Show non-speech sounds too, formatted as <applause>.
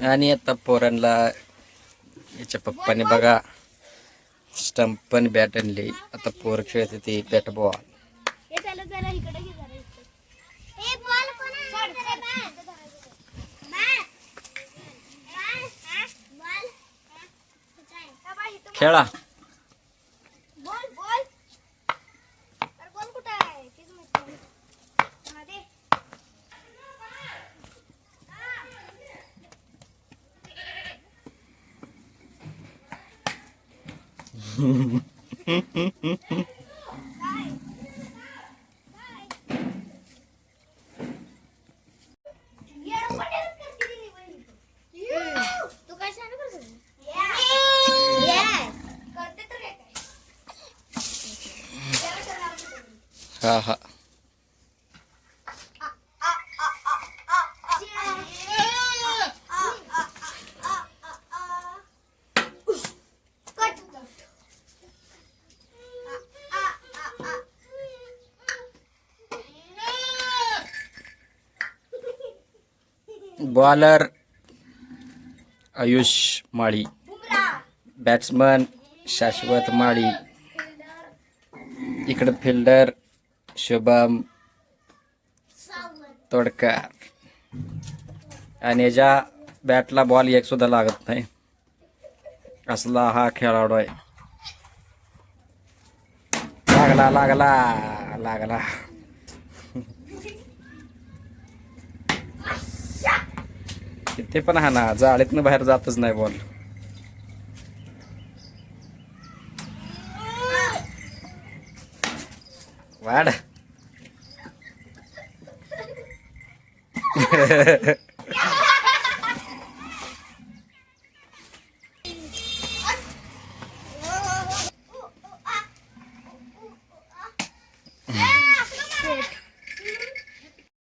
आणि आता पोरांना याच्या पप्पाने बघा स्टंप पण बॅट आणली. आता पोर खेळते ती बॅट बॉल? हे? <laughs> Ha ha. Bowler Ayush Mali. Batsman Shashwat Mali. इकडं फिल्डर शुभम तोडकर. आणि याच्या बॅटला बॉल एक सुद्धा लागत नाही असला हा खेळाडू आहे. लागला लागला लागला. इथे पण हा ना जाळीतनं बाहेर जातच नाही बॉल वाढ. <laughs>